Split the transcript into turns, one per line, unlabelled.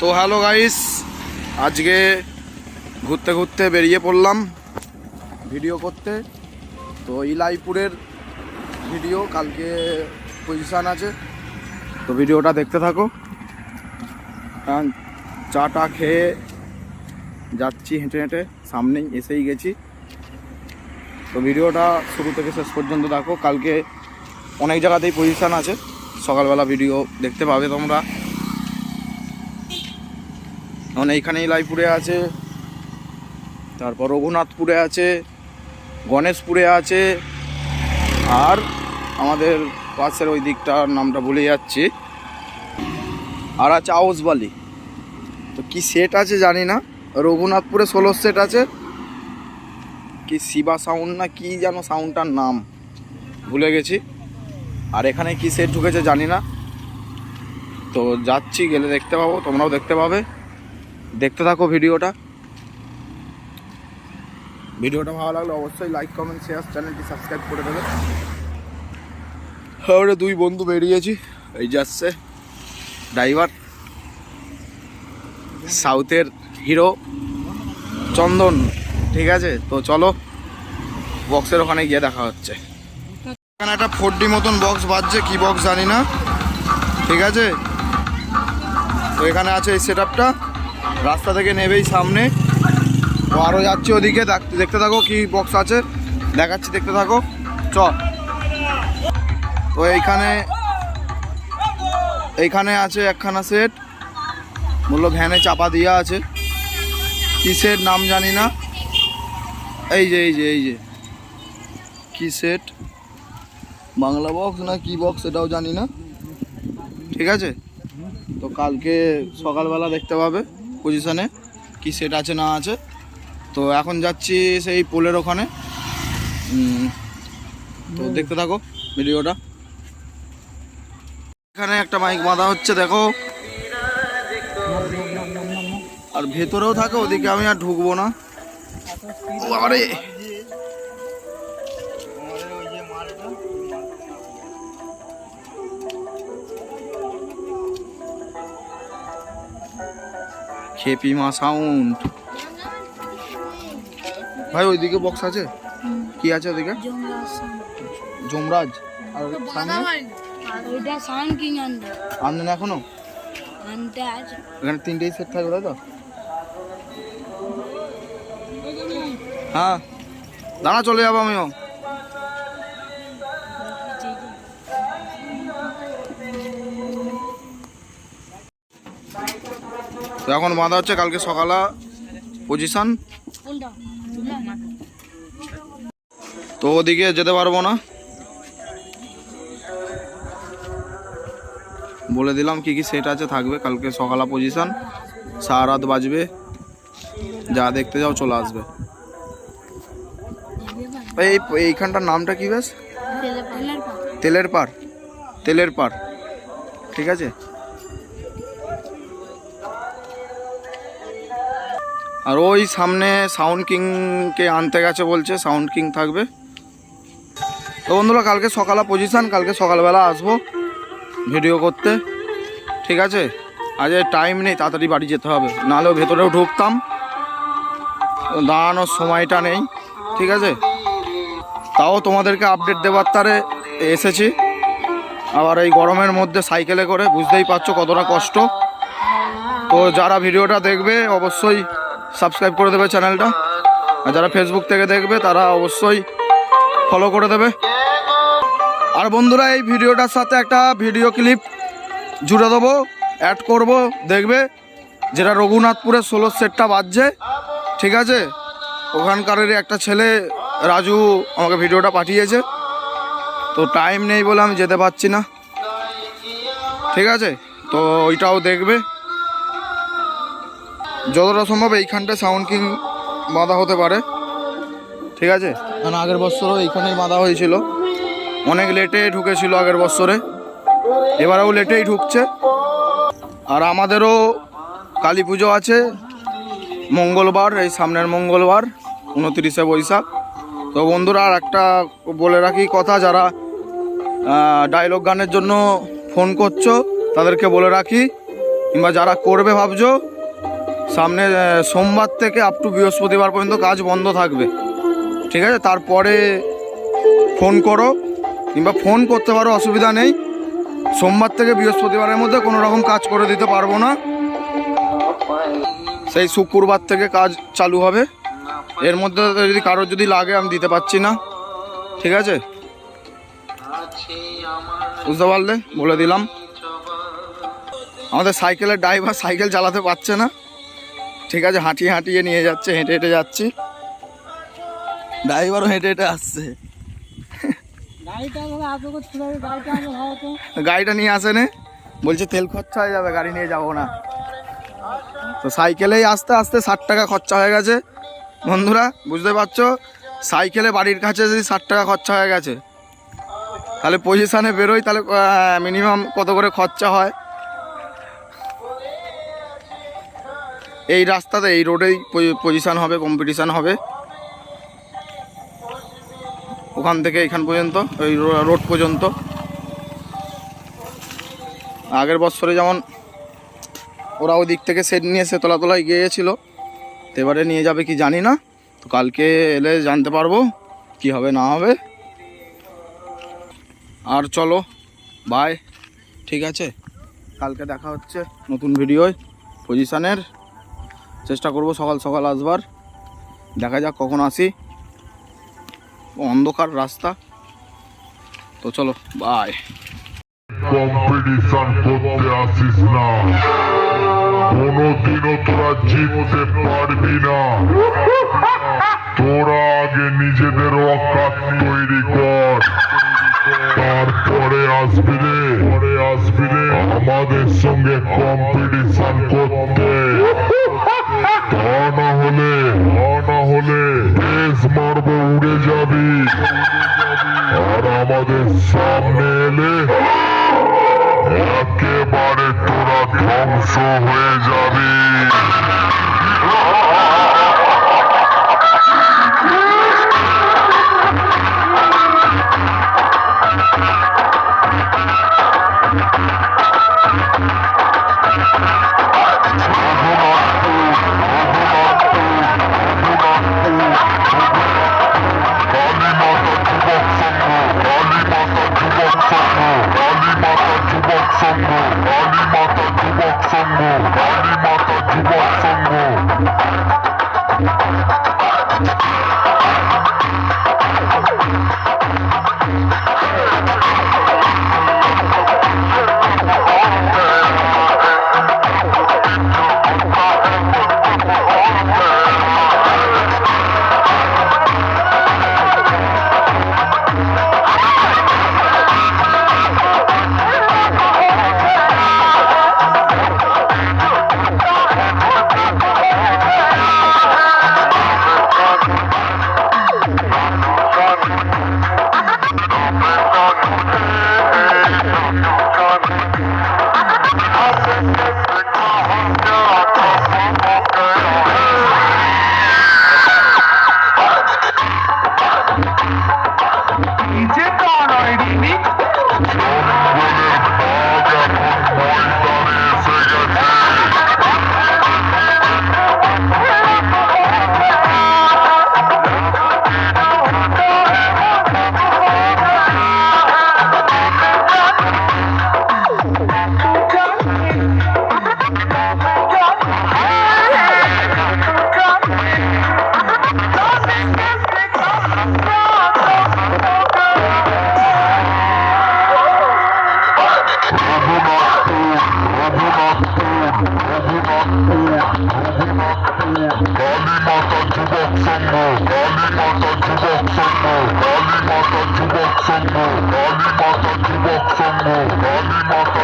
তো hello guys, আজকে ঘুরতে ঘুরতে বেরিয়ে পড়লাম ভিডিও করতে। তো ইলাইপুরের ভিডিও, কালকে পজিশান আছে। তো ভিডিওটা দেখতে থাকো। কারণ চাটা খেয়ে যাচ্ছি হেঁটে হেঁটে, সামনেই এসেই গেছি। তো ভিডিওটা শুরু থেকে শেষ পর্যন্ত দেখো। কালকে অনেক জায়গাতেই পজিশান আছে। সকালবেলা ভিডিও দেখতে পাবে তোমরা। এখন এইখানেই লাইপুরে আছে, তারপর রঘুনাথপুরে আছে, গণেশপুরে আছে, আর আমাদের পাশের ওই দিকটার নামটা ভুলে যাচ্ছি আর আছে আউসবালি তো কি সেট আছে জানি না, রঘুনাথপুরে ষোলো সেট আছে, কি শিবা সাউন্ড না কি যেন সাউন্ডটার নাম ভুলে গেছি, আর এখানে কি সেট ঢুকেছে জানি না। তো যাচ্ছি, গেলে দেখতে পাবো, তোমরাও দেখতে পাবে। দেখতে থাকো ভিডিওটা। ভিডিওটা ভালো লাগলে অবশ্যই লাইক কমেন্ট শেয়ার চ্যানেলটি সাবস্ক্রাইব করে দেবে। আমরা দুই বন্ধু বেরিয়েছি। এই যাচ্ছে ড্রাইভার সাউথের হিরো চন্দন। ঠিক আছে? তো চলো বক্সের ওখানে গিয়ে দেখা হচ্ছে। এখানে একটা ফোর ডি মতন বক্স বাজছে কি বক্স জানি না। ঠিক আছে? তো এখানে আছে এই সেট রাস্তা থেকে নেবেই সামনে। তো আরও যাচ্ছি ওদিকে দেখতে থাকো কি বক্স আছে। দেখাচ্ছি, দেখতে থাকো। চ। তো এইখানে এইখানে আছে একখানা সেট বলল ভ্যানে চাপা দিয়া আছে। কি সেট নাম জানি না। এই যে এই যে এই যে। কি সেট বাংলা বক্স না কি বক্স এটাও জানি না। ঠিক আছে? তো কালকে সকালবেলা দেখতে পাবে। পজিশনে কি সেট আছে না আছে। তো এখন যাচ্ছি সেই পোলের ওখানে। তো দেখতে থাকো ভিডিওটা। এখানে একটা মাইক বাঁধা হচ্ছে দেখো। আর ভেতরেও থাকে ওদিকে আমি আর ঢুকবো না। আরে খেপি মা সাউন্ড ভাই ওইদিকে বক্স আছে? কি আছে ওদিকে? যমরাজ আর সামনে?
ওইটা সাউন্ড কিং আনবে
আনলেন এখনও?
আনতে আছে।
এখানে তিনটেই সেট থাকবে তাই তো? হ্যাঁ। দাঁড়া চলে যাব আমিও। তো এখন বাঁধা হচ্ছে কালকে সকালে পজিশন তো ওদিকে যেতে পারব না। বলে দিলাম কি কি সেট আছে থাকবে কালকে সকালা পজিশন সারা রাত বাজবে। যা দেখতে যাও চলে আসবে। এই এইখানটার নামটা কি বেশ
তেলের
পার তেলের পার ঠিক আছে? আর ওই সামনে সাউন্ড কিংকে আনতে গেছে বলছে, সাউন্ড কিং থাকবে। তো বন্ধুরা, কালকে সকালে পজিশন কালকে সকালবেলা আসব ভিডিও করতে। ঠিক আছে? আজ টাইম নেই, তাড়াতাড়ি বাড়ি যেতে হবে। নাহলেও ভেতরেও ঢুকতাম। দাঁড়ানোর সময়টা নেই। ঠিক আছে? তাও তোমাদেরকে আপডেট দেওয়ার তারে এসেছি। আবার এই গরমের মধ্যে সাইকেলে করে, বুঝতেই পারছ কতটা কষ্ট। তো যারা ভিডিওটা দেখবে, অবশ্যই সাবস্ক্রাইব করে দেবে চ্যানেলটা। আর যারা ফেসবুক থেকে দেখবে, তারা অবশ্যই ফলো করে দেবে। আর বন্ধুরা, এই ভিডিওটার সাথে একটা ভিডিও ক্লিপ জুড়ে দেবো অ্যাড করব, দেখবে? যেটা রঘুনাথপুরের ষোলো সেটটা বাজছে, ঠিক আছে? ওখানকারেরই একটা ছেলে রাজু আমাকে ভিডিওটা পাঠিয়েছে। তো টাইম নেই বলে আমি যেতে পারছি না। ঠিক আছে? তো ওইটাও দেখবে। যতটা সম্ভব এইখানটা সাউন্ড কিং বাঁধা হতে পারে। ঠিক আছে? কারণ আগের বছরও এইখানেই বাঁধা হয়েছিল। অনেক লেটে ঢুকেছিল আগের বছরে। এবারেও লেটেই ঢুকছে। আর আমাদেরও কালী পুজো আছে। মঙ্গলবার, এই সামনের মঙ্গলবার, উনতিরিশে বৈশাখ। তো বন্ধুরা, আর একটা বলে রাখি কথা, যারা ডায়লগ গানের জন্য ফোন করছ, তাদেরকে বলে রাখি। কিংবা যারা করবে ভাবছ সামনে সোমবার থেকে আপ টু বৃহস্পতিবার পর্যন্ত কাজ বন্ধ থাকবে। ঠিক আছে? তারপরে ফোন করো, কিংবা ফোন করতে পারো, অসুবিধা নেই। সোমবার থেকে বৃহস্পতিবারের মধ্যে কোনো রকম কাজ করে দিতে পারব না। সেই শুক্রবার থেকে কাজ চালু হবে। এর মধ্যে যদি কারোর যদি লাগে, আমি দিতে পারছি না। ঠিক আছে? বুঝতে পারলে? বলে দিলাম। আমাদের সাইকেলের ড্রাইভার সাইকেল চালাতে পারছে না। ঠিক আছে হাঁটিয়ে হাঁটিয়ে নিয়ে যাচ্ছে, হেঁটে হেঁটে যাচ্ছি। ড্রাইভারও হেঁটে হেঁটে আসছে।
গাড়িটা
নিয়ে আসেনে বলছে, তেল খরচা হয়ে যাবে, গাড়ি নিয়ে যাব না। তো সাইকেলেই আস্তে আস্তে ষাট টাকা খরচা হয়ে গেছে। বন্ধুরা, বুঝতে পারছ? সাইকেলে বাড়ির কাছে যদি ষাট টাকা খরচা হয়ে গেছে, তাহলে পজিশানে বেরোই, তাহলে মিনিমাম কত করে খরচা হয়? এই রাস্তাতে, এই রোডেই পজিশান হবে কম্পিটিশান হবে। ওখান থেকে এখান পর্যন্ত ওই রোড পর্যন্ত। আগের বছরে যেমন ওরা ওই দিক থেকে সেট নিয়ে এসে তোলা তোলায় গিয়েছিল, তো এবারে নিয়ে যাবে কি জানি না। তো কালকে এলে জানতে পারব কি হবে, না হবে। আর চলো বাই ঠিক আছে? কালকে দেখা হচ্ছে নতুন ভিডিওয় পজিশানের চেষ্টা করব সকাল সকাল আসবার। দেখা যাক কখন আসি। অন্ধকার রাস্তা। তো চলো বাই
কম্পিটিশন করতে আসিস না। কোনোদিনও তোরা জিততে পারবি না। তোরা আগে নিজেদের অকাত তৈরি কর। তারপরে আসবি রে। পরে আসবি রে। আমাদের সঙ্গে কম্পিটিশন করতে। তা না হলে না হলে বেশ মারব উড়ে যাবি। আর আমাদের সামনে এলে একেবারে তোরা ধ্বংস হয়ে যাবি। Oh. সংঘ কালী মাতা যুবক সংঘ কালী মাতা